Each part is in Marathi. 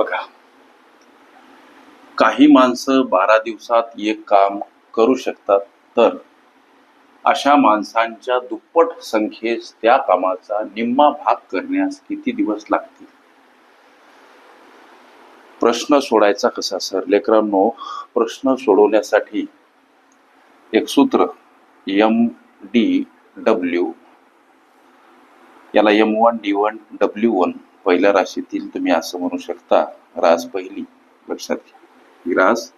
बघा. काही माणसं बारा दिवसात एक काम करू शकतात तर अशा माणसांच्या दुप्पट संख्येस त्या कामाचा निम्मा भाग करण्यास किती दिवस लागतील? प्रश्न सोडायचा कसा सर? लेकरांनो प्रश्न सोडवण्यासाठी एक सूत्र एम डी डब्ल्यू याला M one D one W one पहिल्या राशीतील तुम्ही असं म्हणू शकता रास पहिली. लक्षात घ्या. रास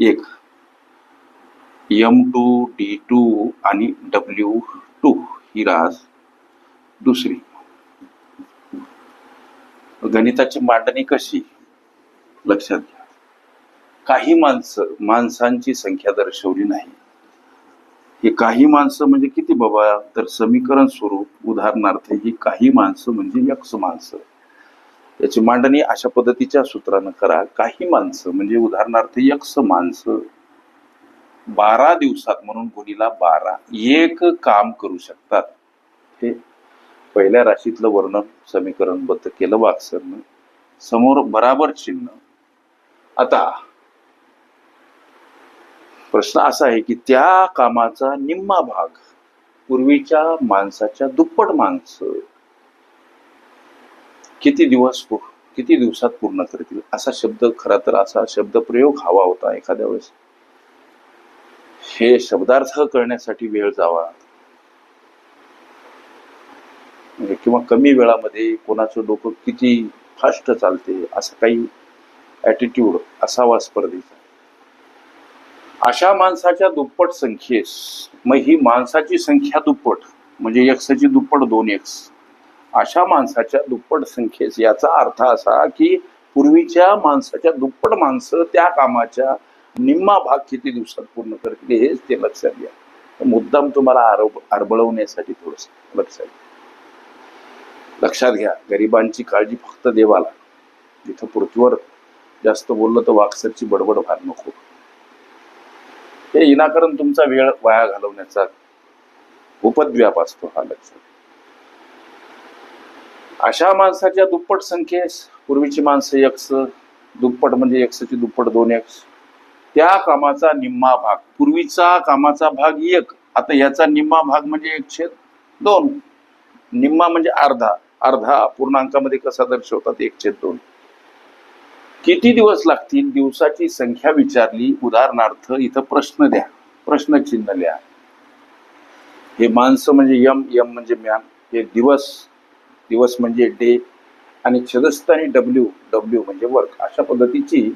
एक. एम टू डी टू आणि डब्ल्यू टू ही रास दुसरी. गणिताची मांडणी कशी? लक्षात घ्या. काही माणसं माणसांची संख्या दर्शवली नाही. हे काही माणसं म्हणजे किती बाबा तर समीकरण स्वरूप उदाहरणार्थ ही काही माणसं म्हणजे यक्ष माणसं. याची मांडणी अशा पद्धतीच्या सूत्रानं करा. काही माणसं म्हणजे उदाहरणार्थ यक्ष माणसं बारा दिवसात म्हणून गुणीला बारा एक काम करू शकतात. हे पहिल्या राशीतलं वर्णन समीकरणबद्ध केलं वाक्सरनं. समोर बराबर चिन्ह. आता प्रश्न असा आहे की त्या कामाचा निम्मा भाग पूर्वीच्या माणसाच्या दुप्पट माणसं किती दिवस किती दिवसात पूर्ण करतील? असा शब्द खरा तर असा शब्द प्रयोग हवा होता एखाद्या वेळेस. हे शब्दार्थ करण्यासाठी वेळ जावा. म्हणजे किंवा कमी वेळामध्ये कोणाचं डोकं किती फास्ट चालते असं काही ॲटिट्यूड असावा स्पर्धेचा. अशा माणसाच्या दुप्पट संख्येस मग ही माणसाची संख्या दुप्पट म्हणजे एक्सची दुप्पट दोन एक्स. अशा माणसाच्या दुप्पट संख्येस याचा अर्थ असा की पूर्वीच्या माणसाच्या दुप्पट माणसं त्या कामाच्या निम्मा भाग किती दिवसात पूर्ण करतील हेच ते लक्षात घ्या. मुद्दाम तुम्हाला आरोप आरबळवण्यासाठी थोडस लक्षात घ्या. लक्षात घ्या गरिबांची काळजी फक्त देवाला. तिथं पृथ्वीवर जास्त बोललं तर वाक्सरची बडबड फार नको. हे विनाकारण तुमचा वेळ वाया घालवण्याचा उपद्व्याप असतो हा लक्षात अशा माणसाच्या दुप्पट संख्येस पूर्वीची माणसं यक्ष दुप्पट म्हणजे यक्षची दुप्पट दोन यक्ष त्या कामाचा निम्मा भाग पूर्वीचा कामाचा भाग एक आता याचा निम्मा भाग म्हणजे एक छेद दोन. निम्मा म्हणजे अर्धा अर्धा पूर्णांकामध्ये कसा दर्शवतात एक छेद दोन. किती दिवस लागतील? दिवसाची संख्या विचारली. उदाहरणार्थ इथं प्रश्न द्या. प्रश्नचिन्ह लिहा. हे माणसं म्हणजे यम यम म्हणजे म्यान. हे दिवस दिवस म्हणजे डे. आणि छदस्थानी डब्ल्यू डब्ल्यू म्हणजे वर्क. अशा पद्धतीची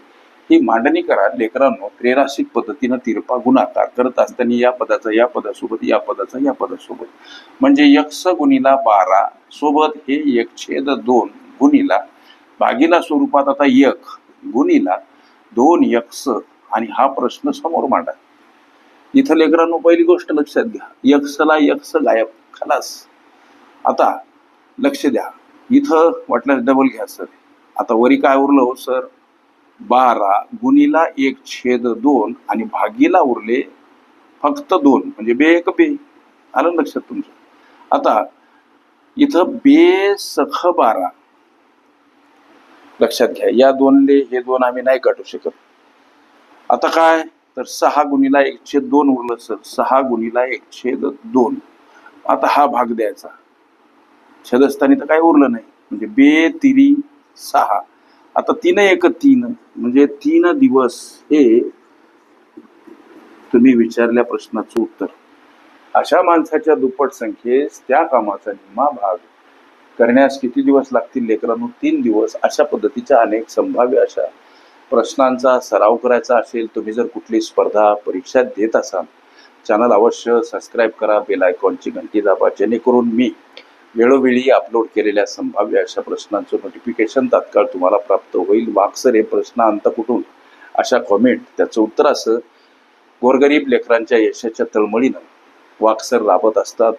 ही मांडणी करा. लेकरांनो त्रेराशिक पद्धतीनं तिरपा गुणाकार करत असताना या पदाचा या पदासोबत या पदाचा या पदासोबत. म्हणजे यक्ष गुणीला बारा सोबत हे एक छेद दोन गुणीला भागीला स्वरूपात आता यक गुणीला दोन यक्ष आणि हा प्रश्न समोर मांडा. इथं लेकरांनो पहिली गोष्ट लक्षात घ्या. यक्षला यक्ष गायब. खलास. आता लक्ष द्या. इथं वाटल्यास डबल घ्या सर आता वरी काय उरलं हो सर बारा गुणीला एक छेद दोन आणि भागीला उरले फक्त दोन. म्हणजे बे एक बे. आलं लक्षात तुमचं? आता इथं बे सख बारा. लक्षात घ्या. या दोनले हे दोन आम्ही नाही काढू शकत. आता काय? तर सहा गुणीला एक छेद दोन उरलं सर. सहा गुणीला एक छेद दोन. आता हा भाग द्यायचा. छदस्थानी तर काय उरलं नाही. म्हणजे बे तिरी सहा. आता तीन एक तीन. म्हणजे तीन दिवस हे तुम्ही विचारल्या प्रश्नाचं उत्तर. अशा माणसाच्या दुप्पट संख्येस त्या कामाचा निम्मा भाग करण्यास किती दिवस लागतील लेकरांनो? तीन दिवस. अशा पद्धतीच्या अनेक संभाव्य अशा प्रश्नांचा सराव करायचा असेल तुम्ही जर कुठली स्पर्धा परीक्षा देत असाल चॅनल अवश्य सबस्क्राईब करा बेल आयकॉनची घंटी दाबा जेणेकरून मी वेळोवेळी अपलोड केलेल्या संभाव्य अशा प्रश्नांचं नोटिफिकेशन तात्काळ तुम्हाला प्राप्त होईल. वाक्सर हे प्रश्न अंत कुठून? अशा कॉमेंट त्याचं उत्तर असं गोरगरीब लेकरांच्या यशाच्या तळमळीनं वाक्सर राबत असतात.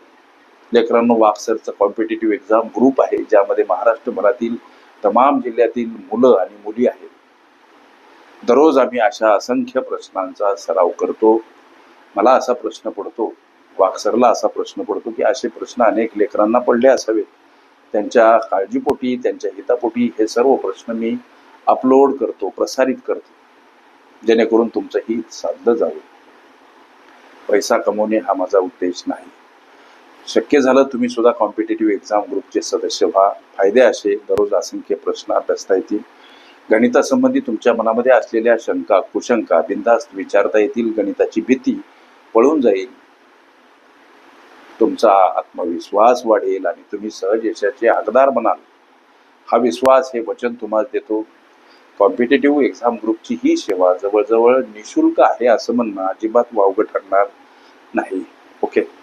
लेकरांनो वाक्सरचं कॉम्पिटेटिव्ह एक्झाम ग्रुप आहे ज्यामध्ये महाराष्ट्रभरातील तमाम जिल्ह्यातील मुलं आणि मुली आहेत. दररोज आम्ही अशा असंख्य प्रश्नांचा सराव करतो. मला असा प्रश्न पडतो वाक्सरला असा प्रश्न पडतो की असे प्रश्न अनेक लेकरांना पडले असावेत. त्यांच्या काळजीपोटी त्यांच्या हितापोटी हे सर्व प्रश्न मी अपलोड करतो प्रसारित करतो. जेणेकरून तुमचं हित साधलं जावं. पैसा कमवणे हा माझा उद्देश नाही. शक्य झालं तुम्ही सुद्धा कॉम्पिटेटिव्ह एक्झाम ग्रुपचे सदस्य व्हा. फायदे असे दररोज असंख्य प्रश्न अभ्यासता येतील. गणितासंबंधी तुमच्या मनामध्ये असलेल्या शंका कुशंका बिनधास्त विचारता येतील गणिताची भीती पळून जाईल. तुमचा आत्मविश्वास वाढेल आणि तुम्ही सहज यशाचे हकदार बनाल. हा विश्वास हे वचन तुम्हाला देतो. कॉम्पिटेटिव्ह एक्झाम ग्रुपची ही सेवा जवळजवळ निशुल्क आहे असं म्हणणं अजिबात वावगं ठरणार नाही. ओके